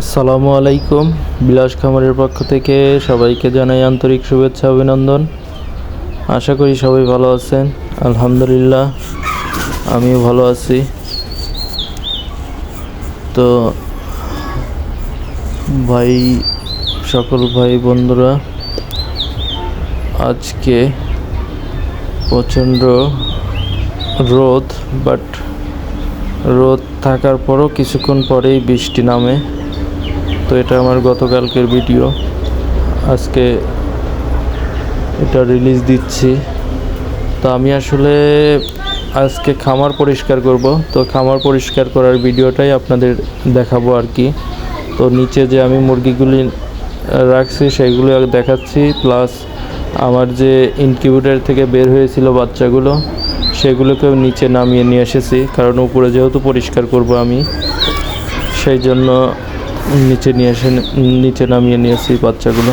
আসসালামু আলাইকুম। বিলাস খামারের পক্ষ থেকে সবাইকে জানাই আন্তরিক শুভেচ্ছা, অভিনন্দন। আশা করি সবাই ভালো আছেন। আলহামদুলিল্লাহ, আমিও ভালো আছি। তো ভাই, সকল ভাই বন্ধুরা, আজকে প্রচণ্ড রোদ বাট রোদ থাকার পরও কিছুক্ষণ পরেই বৃষ্টি নামে। তো এটা আমার গতকালকের ভিডিও। আজকে এটা রিলিজ দিচ্ছি। তো আমি আসলে আজকে খামার পরিষ্কার করব। তো খামার পরিষ্কার করার ভিডিওটাই আপনাদের দেখাবো আর কি। তো নিচে যে আমি মুরগিগুলি রাখছি, সেগুলো দেখাচ্ছি। প্লাস আমার যে ইনকিউবেটার থেকে বের হয়েছিল বাচ্চাগুলো, সেগুলোকেও নিচে নামিয়ে নিয়ে এসেছি। কারণ উপরে যেহেতু পরিষ্কার করব আমি, সেই জন্য নিচে নিয়ে এসে নিচে নামিয়ে নিয়েছি বাচ্চাগুলো।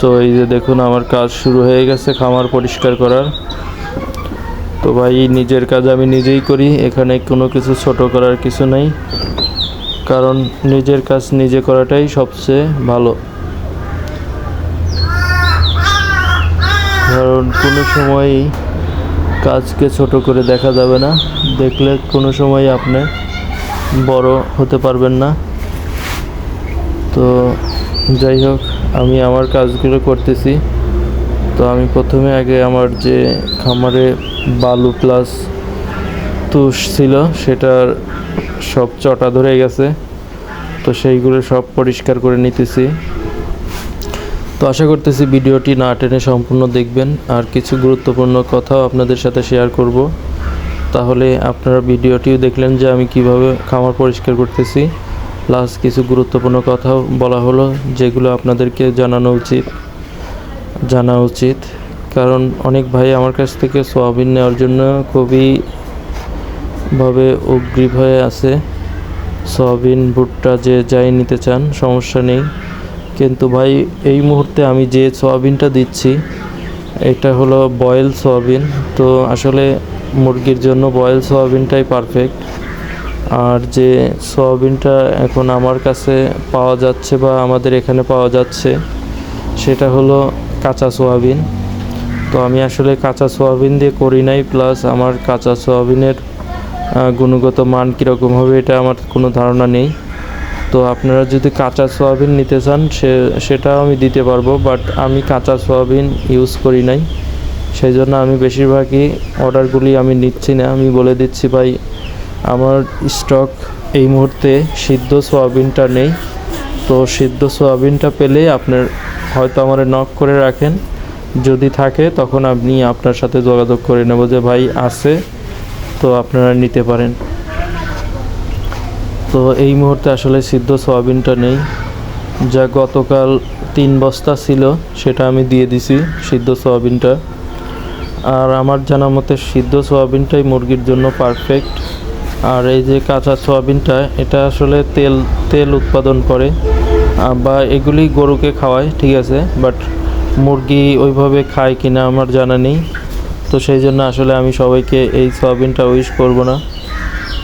তো এই যে দেখুন, আমার কাজ শুরু হয়ে গেছে খামার পরিষ্কার করার। তো ভাই, নিজের কাজ আমি নিজেই করি, এখানে কোনো কিছু ছোট করার কিছু নেই। কারণ নিজের কাজ নিজে করাটাই সবচেয়ে ভালো। কারণ কোনো সময়ই কাজকে ছোট করে দেখা যাবে না। দেখলে কোনো সময় আপনি বড় হতে পারবেন না। তো যাই হোক, আমি আমার কাজগুলো করতেছি। তো আমি প্রথমে আগে আমার যে খামারে বালু প্লাস তুষ ছিল, সেটার সব চটা ধরে গেছে। তো সেইগুলো সব পরিষ্কার করে নিতেছি। তো আশা করতেছি ভিডিওটি না টেনে সম্পূর্ণ দেখবেন। আর কিছু গুরুত্বপূর্ণ কথাও আপনাদের সাথে শেয়ার করব। তাহলে আপনারা ভিডিওটিও দেখলেন যে আমি কীভাবে খামার পরিষ্কার করতেছি। প্লাস কিছু গুরুত্বপূর্ণ কথাও বলা হলো, যেগুলো আপনাদেরকে জানানো উচিত। জানা উচিত। কারণ অনেক ভাই আমার কাছ থেকে সোয়াবিন নেওয়ার জন্য খুবই ভাবে উগ্রীব হয়ে আছে। সয়াবিন, ভুট্টা যে যাই নিতে চান, সমস্যা নেই। কিন্তু ভাই, এই মুহূর্তে আমি যে সয়াবিনটা দিচ্ছি, এটা হলো বয়েল সয়াবিন। তো আসলে মুরগির জন্য বয়েল সয়াবিনটাই পারফেক্ট আর যে সয়াবিনটা এখন আমার কাছে পাওয়া যাচ্ছে বা আমাদের এখানে পাওয়া যাচ্ছে, সেটা হলো কাঁচা সোয়াবিন। তো আমি আসলে কাঁচা সোয়াবিন দিয়ে করি নাই, প্লাস আমার কাঁচা সোয়াবিনের গুণগত মান কীরকম হবে এটা আমার কোনো ধারণা নেই। তো আপনারা যদি কাঁচা সোয়াবিন নিতে চান, সে, সেটাও আমি দিতে পারব, বাট আমি কাঁচা সোয়াবিন ইউজ করি নাই। সেই জন্য আমি বেশিরভাগই অর্ডারগুলি আমি নিচ্ছি না। আমি বলে দিচ্ছি, ভাই আমার স্টক এই মুহূর্তে সিদ্ধ সোয়াবিনটা নেই। তো সিদ্ধ সোয়াবিনটা পেলে আপনার হয়তো আমার নক করে রাখেন। যদি থাকে, তখন আপনি আপনার সাথে যোগাযোগ করে নেব যে ভাই আছে, তো আপনারা নিতে পারেন। তো এই মুহূর্তে আসলে সিদ্ধ সোয়াবিনটা নেই। যা গতকাল তিন বস্তা ছিল, সেটা আমি দিয়ে দিছি সিদ্ধ সোয়াবিনটা। আর আমার জানা মতে সিদ্ধ সোয়াবিনটাই মুরগির জন্য পারফেক্ট আর এই যে কাঁচা সোয়াবিনটা, এটা আসলে তেল তেল উৎপাদন করে বা এগুলি গরুকে খাওয়ায়, ঠিক আছে বাট মুরগি ওইভাবে খায় কিনা আমার জানা নেই। তো সেই জন্য আসলে আমি সবাইকে এই সোয়াবিনটা উইশ করব না।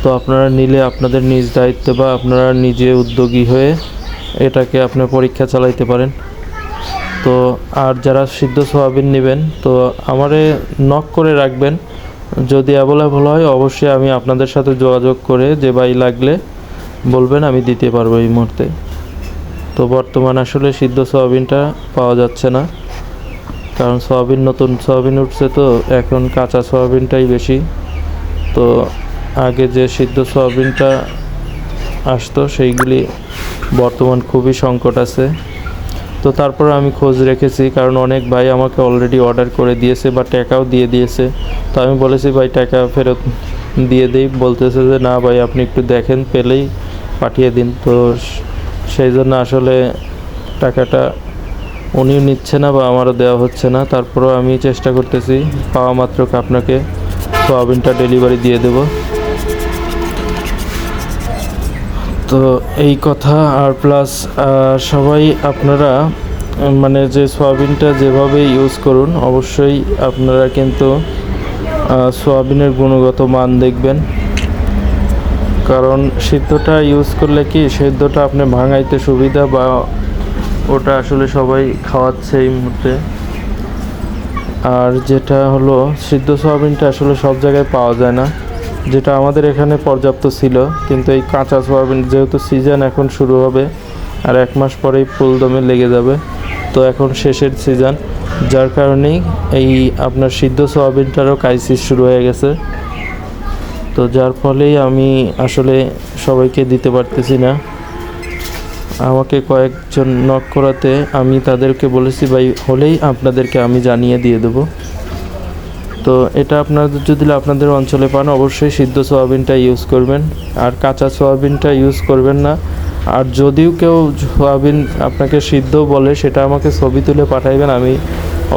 তো আপনারা নিলে আপনাদের নিজ দায়িত্বে বা আপনারা নিজে উদ্যোগী হয়ে এটাকে আপনার পরীক্ষা চালাইতে পারেন। তো আর যারা সিদ্ধ সোয়াবিন নেবেন, তো আমারে নক করে রাখবেন। যদি অ্যাভেলেবল হয়, অবশ্যই আমি আপনাদের সাথে যোগাযোগ করে যে ভাই লাগলে বলবেন, আমি দিতে পারব এই মুহূর্তে। তো বর্তমান আসলে সিদ্ধ সোয়াবিনটা পাওয়া যাচ্ছে না। কারণ সোয়াবিন নতুন, সোয়াবিন উঠছে তো, এখন কাঁচা সোয়াবিনটাই বেশি। তো আগে যে সিদ্ধ সোয়াবিনটা আসতো, সেইগুলি বর্তমান খুবই সংকট আছে। তো তারপর আমি খোঁজ রেখেছি, কারণ অনেক ভাই আমাকে অলরেডি অর্ডার করে দিয়েছে বা টাকাও দিয়ে দিয়েছে। তো আমি বলেছি, ভাই, টাকা ফেরত দিয়ে দিই। বলতেছে যে, না ভাই, আপনি একটু দেখেন, পেলেই পাঠিয়ে দিন। তো সেই জন্য আসলে টাকাটা উনিও নিচ্ছে না বা আমারও দেওয়া হচ্ছে না। তারপরেও আমি চেষ্টা করতেছি, পাওয়া মাত্র আপনাকে সোয়াবিনটা ডেলিভারি দিয়ে দেবো। তো এই কথা আর প্লাস সবাই আপনারা মানে যে সোয়াবিনটা যেভাবে ইউজ করুন, অবশ্যই আপনারা কিন্তু সোয়াবিনের গুণগত মান দেখবেন। কারণ সিদ্ধটা ইউজ করলে কি, সিদ্ধটা আপনি ভাঙাইতে সুবিধা বা ওটা আসলে সবাই খাওয়াচ্ছে এই মুহূর্তে। আর যেটা হলো, সিদ্ধ সোয়াবিনটা আসলে সব জায়গায় পাওয়া যায় না। যেটা আমাদের এখানে পর্যাপ্ত ছিল, কিন্তু এই কাঁচা সয়াবিন যেহেতু সিজন এখন শুরু হবে, আর এক মাস পরেই ফুলদমে লেগে যাবে, তো এখন শেষের সিজন যার কারণেই এই আপনার সিদ্ধ সয়াবিনটারও ক্রাইসিস শুরু হয়ে গেছে। তো যার ফলেই আমি আসলে সবাইকে দিতে পারতেছি না। আমাকে কয়েকজন নক করাতে আমি তাদেরকে বলেছি, ভাই, হলেই আপনাদেরকে আমি জানিয়ে দিয়ে দেবো। তো এটা আপনাদের যদি আপনাদের অঞ্চলে পান, অবশ্যই সিদ্ধ সোয়াবিনটা ইউজ করবেন। আর কাঁচা সোয়াবিনটা ইউজ করবেন না। আর যদিও কেউ সোয়াবিন আপনাকে সিদ্ধ বলে, সেটা আমাকে ছবি তুলে পাঠাইবেন, আমি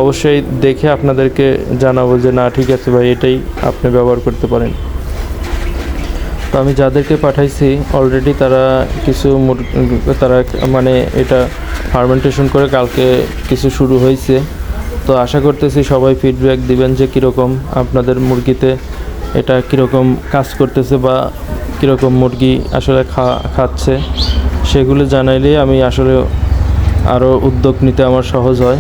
অবশ্যই দেখে আপনাদেরকে জানাব যে, না, ঠিক আছে ভাই, এটাই আপনি ব্যবহার করতে পারেন। তো আমি যাদেরকে পাঠাইছি অলরেডি তারা কিছু তারা মানে এটা ফার্মেন্টেশন করে কালকে কিছু শুরু হয়েছে তো আশা করতেছি সবাই ফিডব্যাক দিবেন যে কীরকম আপনাদের মুরগিতে এটা কীরকম কাজ করতেছে বা কীরকম মুরগি আসলে খা, খাচ্ছে। সেগুলো জানাইলে আমি আসলে আরও উদ্যোগ নিতে আমার সহজ হয়।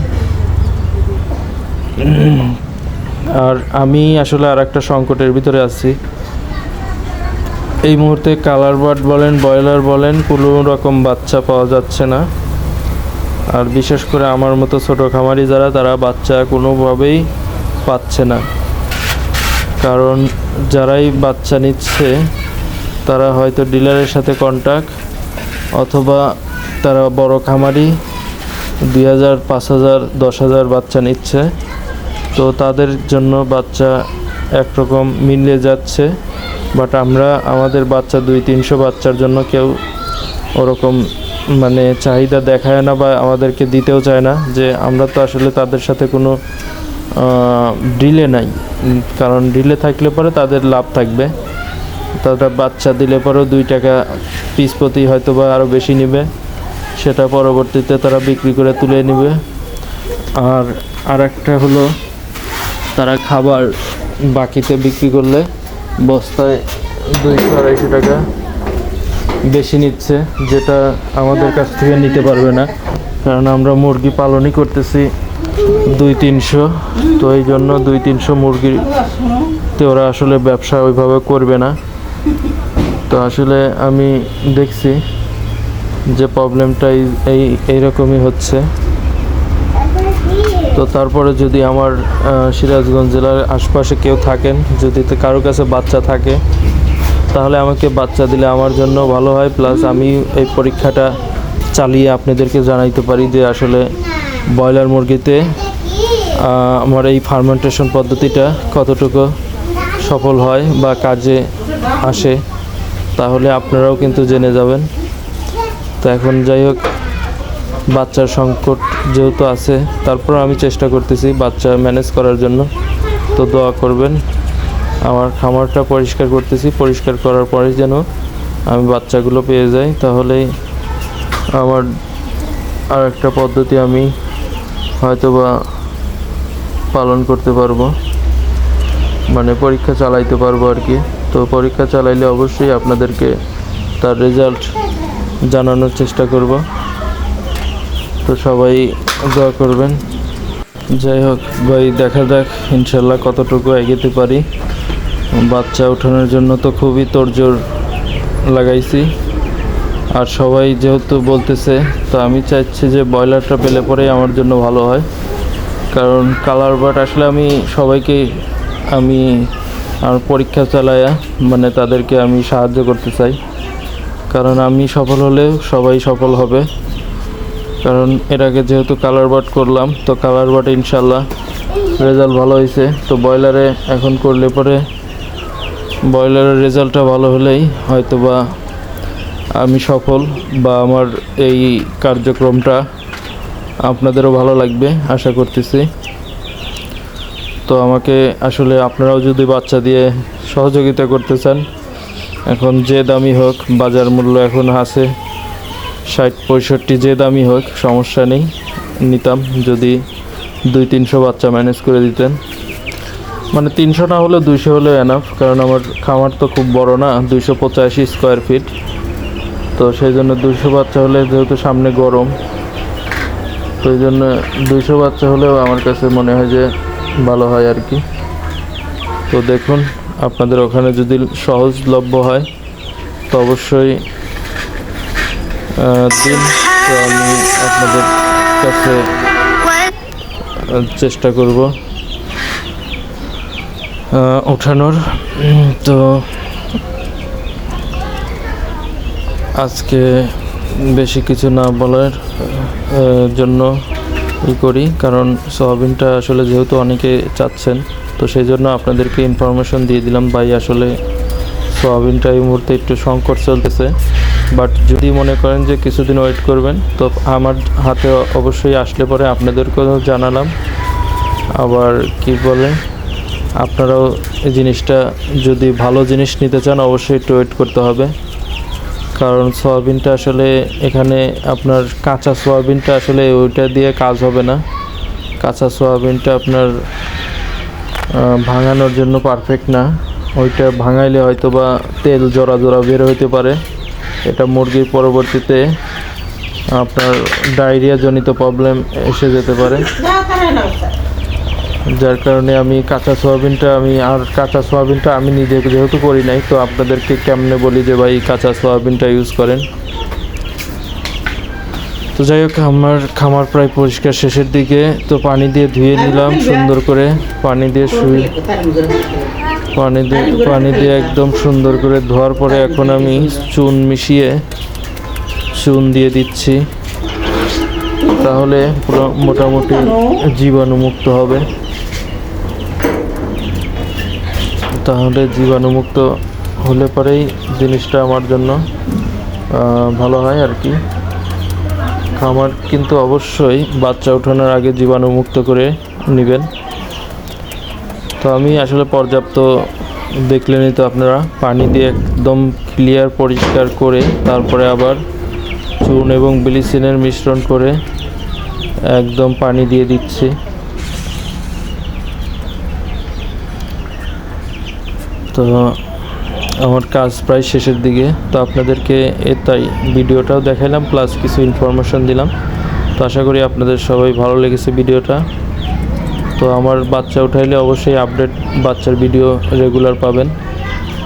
আর আমি আসলে আর একটা সংকটের ভিতরে আছি। এই মুহূর্তে কালার বার্ড বলেন ব্রয়লার বলেন, কোনো রকম বাচ্চা পাওয়া যাচ্ছে না। আর বিশেষ করে আমার মতো ছোট খামারি যারা, তারা বাচ্চা কোনোভাবেই পাচ্ছে না। কারণ যারাই বাচ্চা নিচ্ছে, তারা হয়তো ডিলারের সাথে কন্ট্যাক্ট অথবা তারা বড় খামারি, দুই হাজার, পাঁচ হাজার, দশ হাজার বাচ্চা নিচ্ছে। তো তাদের জন্য বাচ্চা একরকম মিলে যাচ্ছে বাট আমরা আমাদের বাচ্চা দুই তিনশো বাচ্চার জন্য কেউ ওরকম মানে চাহিদা দেখায় না বা আমাদেরকে দিতেও চায় না যে আমরা তো আসলে তাদের সাথে কোনো ডিলে নাই। কারণ ডিলে থাকলে পরে তাদের লাভ থাকবে। তারা বাচ্চা দিলে পরেও দুই টাকা পিস প্রতি হয়তো বা আরও বেশি নেবে। সেটা পরবর্তীতে তারা বিক্রি করে তুলে নেবে। আর আর একটা হলো, তারা খাবার বাকিতে বিক্রি করলে বস্তায় দুইশো আড়াইশো টাকা বেশি নিচ্ছে, যেটা আমাদের কাছ থেকে নিতে পারবে না। কারণ আমরা মুরগি পালনই করতেছি দুই তিনশো, তো এই জন্য দুই তিনশো মুরগিতে ওরা আসলে ব্যবসা ওইভাবে করবে না। তো আসলে আমি দেখছি যে প্রবলেমটা এই- এই, এইরকমই হচ্ছে। তো তারপরে যদি আমার সিরাজগঞ্জ জেলার আশপাশে কেউ থাকেন, যদি কারও কাছে বাচ্চা থাকে তাহলে আমাকে বাচ্চা দিলে আমার জন্য ভালো হয় প্লাস আমি এই পরীক্ষাটা চালিয়ে আপনাদেরকে জানাইতে পারি যে আসলে ব্রয়লার মুরগিতে আমার এই ফার্মেন্টেশন পদ্ধতিটা কতটুকু সফল হয় বা কাজে আসে, তাহলে আপনারাও কিন্তু জেনে যাবেন। তো এখন যাই হোক, বাচ্চার সংকট যেহেতু আছে তারপর আমি চেষ্টা করতেছি বাচ্চা ম্যানেজ করার জন্য। তো দোয়া করবেন। আমার খামারটা পরিষ্কার করতেছি। পরিষ্কার করার পরে যেন আমি বাচ্চাগুলো পেয়ে যাই, তাহলেই আমার আর একটা পদ্ধতি আমি হয়তোবা পালন করতে পারব। মানে পরীক্ষা চালাইতে পারব আর কি। তো পরীক্ষা চালাইলে অবশ্যই আপনাদেরকে তার রেজাল্ট জানানোর চেষ্টা করব। তো সবাই দোয়া করবেন। যাই হোক, ভাই দেখা যাক ইনশাল্লাহ কতটুকু এগোতে পারি। বাচ্চা ওঠানোর জন্য তো খুবই তোড়জোড় লাগাইছি। আর সবাই যেহেতু বলতেছে, তো আমি চাইছি যে ব্রয়লারটা পেলে পরেই আমার জন্য ভালো হয়। কারণ কালার বাট আসলে আমি সবাইকে, আমি আমার পরীক্ষা চালায়া মানে তাদেরকে আমি সাহায্য করতে চাই। কারণ আমি সফল হলে সবাই সফল হবে। কারণ এর আগে যেহেতু কালার বাট করলাম, তো কালার বাট ইনশাল্লাহ রেজাল্ট ভালো হয়েছে। তো ব্রয়লারে এখন করলে পরে ব্রয়লারের রেজাল্টটা ভালো হলেই হয়তো বা আমি সফল বা আমার এই কার্যক্রমটা আপনাদেরও ভালো লাগবে, আশা করতেছি। তো আমাকে আসলে আপনারাও যদি বাচ্চা দিয়ে সহযোগিতা করতে চান, এখন যে দামি হোক, বাজার মূল্য এখন আছে ষাট পঁয়ষট্টি, যে দামি হোক, সমস্যা নেই। নিতাম যদি দুই তিনশো বাচ্চা ম্যানেজ করে দিতেন। মানে তিনশো না হলে দুইশো হলে এনাফ কারণ আমার খামার তো খুব বড় না, দুইশো পঁচাশি স্কোয়ার ফিট তো সেই জন্য দুইশো বাচ্চা হলে যেহেতু সামনে গরম, তো এই জন্য দুইশো বাচ্চা হলেও আমার কাছে মনে হয় যে ভালো হয় আর কি। তো দেখুন, আপনাদের ওখানে যদি সহজলভ্য হয়, তো অবশ্যই দিন তো আমি আপনাদের কাছে চেষ্টা করব। ওঠানোর। তো আজকে বেশি কিছু না বলার জন্য ই করি, কারণ সোয়াবিনটা আসলে যেহেতু অনেকে চাচ্ছেন, তো সেই জন্য আপনাদেরকে ইনফরমেশন দিয়ে দিলাম ভাই আসলে সোয়াবিনটা এই মুহূর্তে একটু সংকট চলতেছে। বাট যদি মনে করেন যে কিছুদিন ওয়েট করবেন, তো আমার হাতে অবশ্যই আসলে পরে আপনাদেরকেও জানালাম। আবার কি বলে? আপনারাও এই জিনিসটা যদি ভালো জিনিস নিতে চান, অবশ্যই একটু ওয়েট করতে হবে। কারণ সয়াবিনটা আসলে এখানে আপনার কাঁচা সয়াবিনটা আসলে ওইটা দিয়ে কাজ হবে না। কাঁচা সয়াবিনটা আপনার ভাঙানোর জন্য পারফেক্ট না। ওইটা ভাঙাইলে হয়তো বা তেল জোড়া জোড়া বের হইতে পারে। এটা মুরগির পরবর্তীতে আপনার ডায়রিয়া জনিত প্রবলেম এসে যেতে পারে। যার কারণে আমি কাঁচা সোয়াবিনটা আমি আর কাঁচা সোয়াবিনটা আমি নিজে যেহেতু করি নাই তো আপনাদেরকে কেমনে বলি যে ভাই কাঁচা সোয়াবিনটা ইউজ করেন? তো যাই হোক আমার খামার প্রায় পরিষ্কার শেষের দিকে তো পানি দিয়ে ধুয়ে নিলাম সুন্দর করে। পানি দিয়ে শুয়ে পানি দিয়ে পানি দিয়ে একদম সুন্দর করে ধোয়ার পরে এখন আমি চুন মিশিয়ে চুন দিয়ে দিচ্ছি। তাহলে পুরো মোটামুটি জীবাণুমুক্ত হবে। তাহলে জীবাণুমুক্ত হলে পরেই জিনিসটা আমার জন্য ভালো হয় আর কি। খামার কিন্তু অবশ্যই বাচ্চা ওঠানোর আগে জীবাণুমুক্ত করে নেবেন। তো আমি আসলে পর্যাপ্ত দেখলেনই তো আপনারা, পানি দিয়ে একদম ক্লিয়ার পরিষ্কার করে তারপরে আবার চুন এবং ব্লিচিনের মিশ্রণ করে একদম পানি দিয়ে দিচ্ছি। তো আমার কাজ প্রায় শেষের দিকে। তো আপনাদেরকে এ তাই ভিডিওটাও দেখাইলাম প্লাস কিছু ইনফরমেশন দিলাম। তো আশা করি আপনাদের সবাই ভালো লেগেছে ভিডিওটা। তো আমার বাচ্চা উঠাইলে অবশ্যই আপডেট বাচ্চার ভিডিও রেগুলার পাবেন।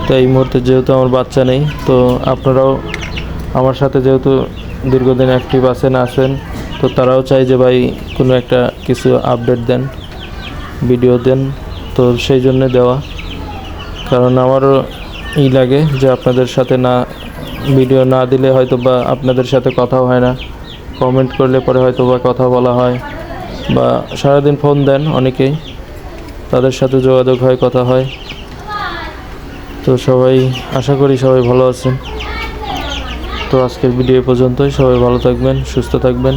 তো এই মুহূর্তে যেহেতু আমার বাচ্চা নেই, তো আপনারাও আমার সাথে যেহেতু দীর্ঘদিন অ্যাক্টিভ আছেন আছেন, তো তারাও চাই যে ভাই কোনো একটা কিছু আপডেট দেন ভিডিও দেন। তো সেই জন্য দেওয়া। কারণ আমারও ই লাগে যে আপনাদের সাথে না ভিডিও না দিলে হয়তো বা আপনাদের সাথে কথাও হয় না। কমেন্ট করলে পরে হয়তো বা কথা বলা হয়। বা সারাদিন ফোন দেন অনেকেই। তাদের সাথে যোগাযোগ হয়, কথা হয়। তো সবাই, আশা করি সবাই ভালো আছেন। তো আজকের ভিডিও পর্যন্তই। সবাই ভালো থাকবেন, সুস্থ থাকবেন।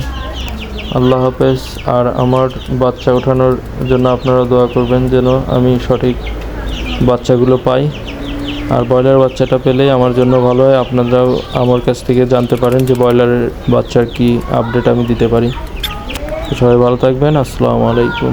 আল্লাহ হাফেজ। আর আমার বাচ্চা ওঠানোর জন্য আপনারা দোয়া করবেন যেন আমি সঠিক বাচ্চাগুলো পাই। আর ব্রয়লার বাচ্চাটা পেলেই আমার জন্য ভালো হয়। আপনারাও আমার কাছ থেকে জানতে পারেন যে ব্রয়লারের বাচ্চার কি আপডেট আমি দিতে পারি। সবাই ভালো থাকবেন। আসসালামু আলাইকুম।